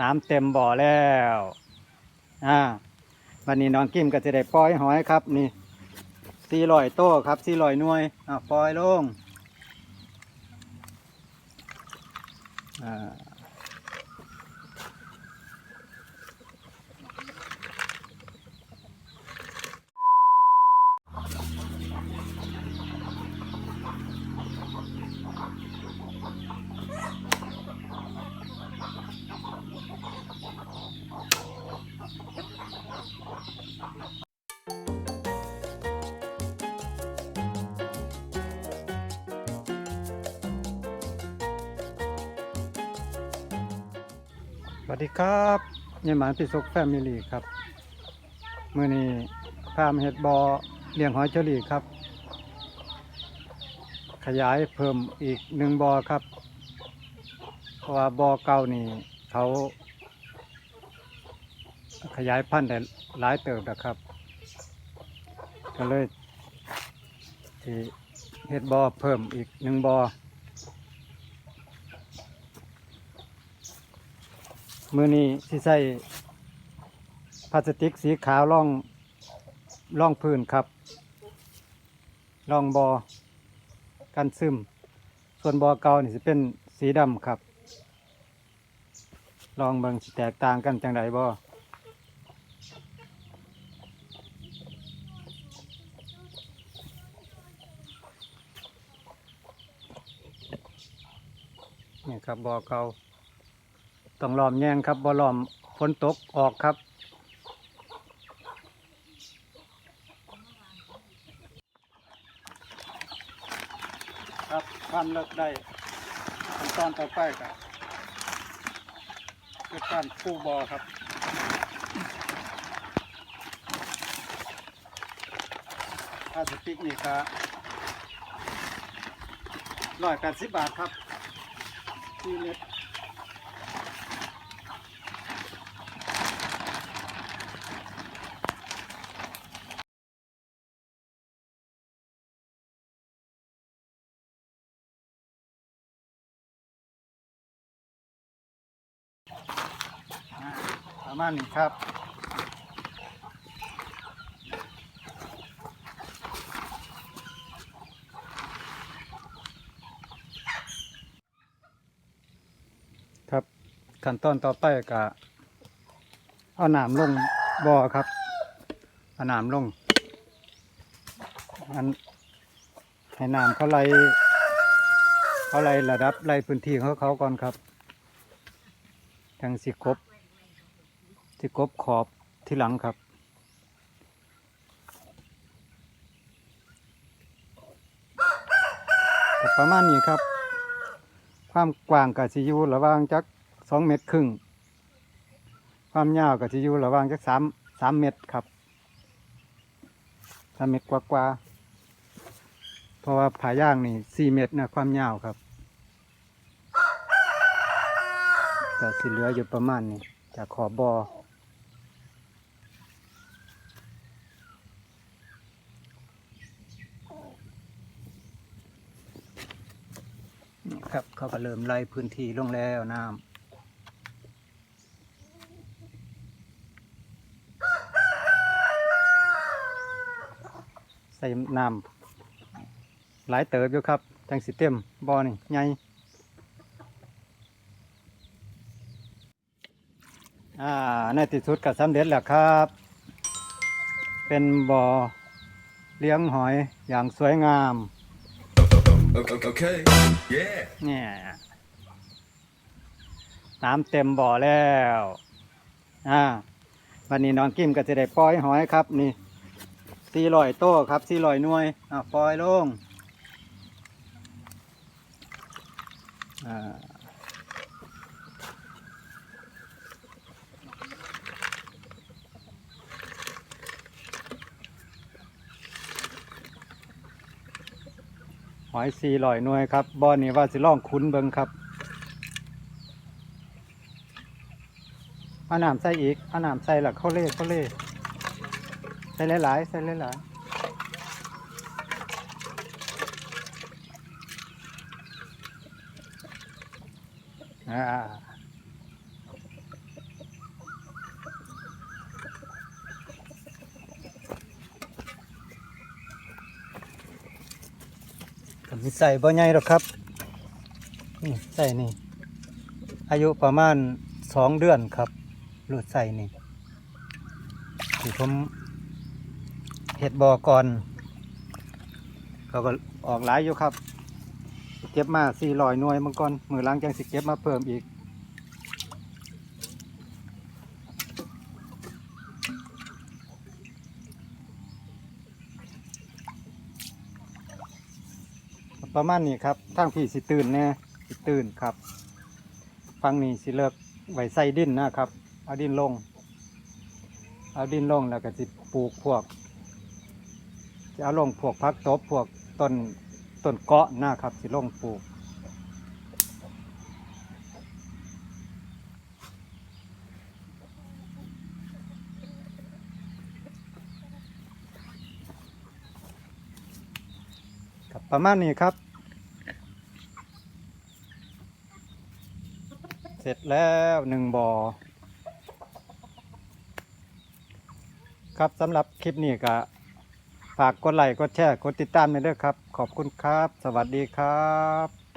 น้ำเต็มบ่อแล้วอ่าวันนี้น้องกิมก็จะได้ปล่อยหอยครับ นี่สี่ลอยโต้ครับสี่ลอยหน่วยอ่าปล่อยลงอ่า วัสดีครับยายหมานพิศกแฟมิลี่ครับเมื่อนี้พามเห็ดบอเลี้ยงหอยเจอรี่ครับ ขยายเพิ่มอีกหนึ่งบอครับ เพราะว่าบอเก่านี่เขาขยายพันธุ์ได้หลายเติบนะครับ ก็เลยที่เห็ดบอเพิ่มอีกหนึ่งบอ มือนี้สิใส่พลาสติกสีขาวร่องร่องพื้นครับร่องบอกันซึม ส่วนบอเก่านี่จะเป็นสีดำครับ ลองเบิ่งสิแตกต่างกันจังไดบอนี่ครับบอเก่า ต้องล้อมแยงครับบ่ล้อมฝนตกออกครับ ครับความเลิกได้ขั้นตอนต่อไปครับคือการปูบอครับพลาสติกนี่ครับร้อยแปดสิบบาทครับที่เม็ด ประมาณนี้ครับครับขั้นตอนต่อไปก็เอาหน้ำลงบ่อครับเอาหน้ำลงอันให้น้ำเขาไหลเขาไหลระดับไหลพื้นที่ของเขาก่อนครับจังสิครบ สิครบขอบที่หลังครับ ประมาณนี้ครับ ความกว้างกับสิอยูระว่างจักสองเมตรครึ่ง ความยาวกับสิอยูระว่างจักสามสามเมตรครับสามเมตรกว่ากว่าๆเพราะว่าผาย่างนี่สี่เมตรนะความยาวครับก็สิเหลืออยู่ประมาณนี้จากขอบบอนี่ ครับเขาก็เริ่มไล่พื้นที่ลงแล้วน้ำใส่น้ำหลายเติบอยู่ครับจังสิเต็มบอนี่ใหญ่อ่าในที่สุดก็สำเร็จแล้วครับ เป็นบ่อเลี้ยงหอยอย่างสวยงาม Okay. Yeah. เนี่ยน้ำเต็มบ่อแล้วอ่าวันนี้น้องกิมก็จะได้ปล่อยหอยครับ นี่สี่ลอยโต้ครับสี่ลอยหน่วยอ่าปล่อยลงอ่า หอยสี่ลอยหน่วยครับบอนนี้ว่าสิล่องคุ้นเบิงครับอาน้ำใส่อีกอาน้ำใส่หลักเข้าเล่เข้าเล่ใส่หลายๆใส่หลายๆอ่า ใส่บ่ใหญ่หรอกครับนี่ใส่นี่ อายุประมาณสองเดือนครับหลุดใส่นี่ที่ผมเห็ดบ่อก่อนเขาก็ออกหลายอยู่ครับ เก็บมาสี่ลอยหน่วยมังกรมือล้างจังสิเก็บมาเพิ่มอีก ประมาณนี้ครับทางพี่สิตื่นแน่สิตื่นครับ ฟังนี้สิเลิกไว้ใส่ดินนะครับ เอาดินลง เอาดินลงแล้วก็สิปลูกพวก จะเอาลงพวกพักตบพวกต้นต้นเกาะนะครับ สิลงปลูกประมาณนี้ครับ เส ร็จแล้วหนึ่งบอ่อครับสำหรับคลิปนี้ก็ฝากกดไลค์กดแชร์กดติดตามไปด้วยครับ ขอบคุณครับ สวัสดีครับ